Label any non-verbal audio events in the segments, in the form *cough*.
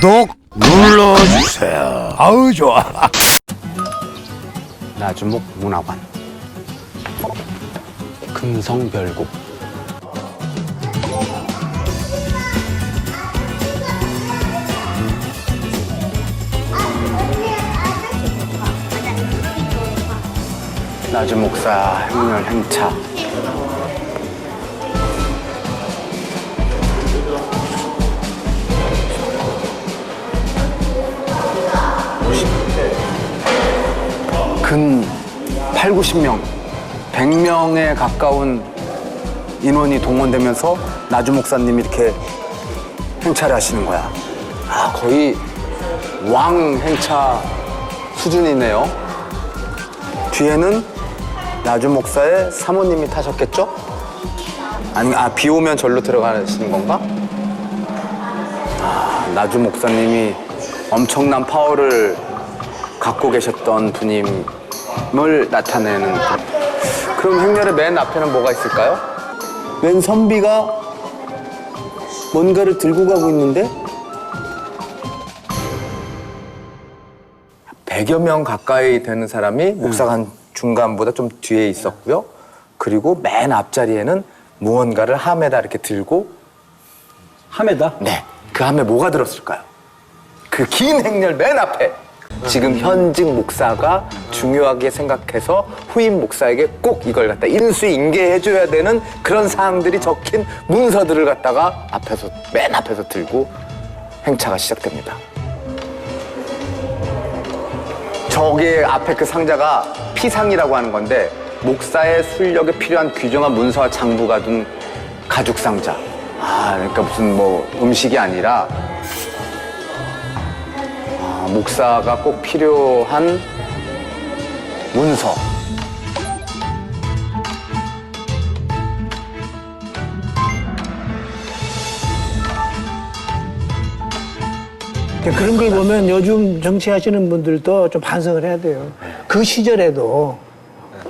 구독 눌러주세요. 아우 좋아. 나주목 문화관 금성별곡 나주목사 행렬 행차 근 8, 90명, 100명에 가까운 인원이 동원되면서 나주 목사님이 이렇게 행차를 하시는 거야. 아, 거의 왕 행차 수준이네요. 뒤에는 나주 목사의 사모님이 타셨겠죠? 아니, 아, 비 오면 절로 들어가시는 건가? 아, 나주 목사님이 엄청난 파워를 갖고 계셨던 분임 을 나타내는 그럼 행렬의 맨 앞에는 뭐가 있을까요? 웬 선비가 뭔가를 들고 가고 있는데 100여 명 가까이 되는 사람이 목사가 한 중간보다 좀 뒤에 있었고요. 그리고 맨 앞자리에는 무언가를 함에다 이렇게 들고 함에다? 네. 그 함에 뭐가 들었을까요? 그 긴 행렬 맨 앞에 지금 현직 목사가 중요하게 생각해서 후임 목사에게 꼭 이걸 갖다 인수인계해줘야 되는 그런 사항들이 적힌 문서들을 갖다가 앞에서 맨 앞에서 들고 행차가 시작됩니다. 저기 앞에 그 상자가 피상이라고 하는 건데 목사의 순력에 필요한 귀중한 문서와 장부가 둔 가죽 상자. 아, 그러니까 무슨 뭐 음식이 아니라 아, 목사가 꼭 필요한 문서. 그런 걸 보면 요즘 정치하시는 분들도 좀 반성을 해야 돼요. 그 시절에도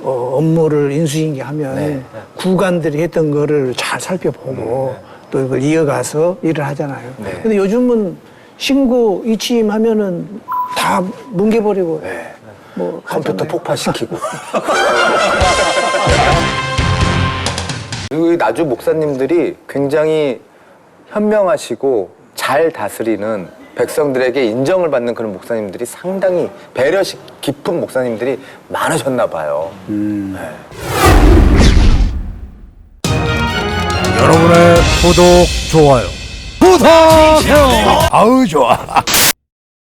어, 업무를 인수인계하면 구간들이 했던 거를 잘 살펴보고 또 이걸 이어가서 일을 하잖아요. 네. 근데 요즘은 신고 이취임하면은 다 뭉개버리고 뭐 컴퓨터. 폭파시키고. 그리고 *laughs* 이 나주 목사님들이 굉장히 현명하시고 잘 다스리는 백성들에게 인정을 받는 그런 목사님들이 상당히 배려식 깊은 목사님들이 많으셨나 봐요. 여러분의 구독 좋아요. 부탁해요. 아우 좋아.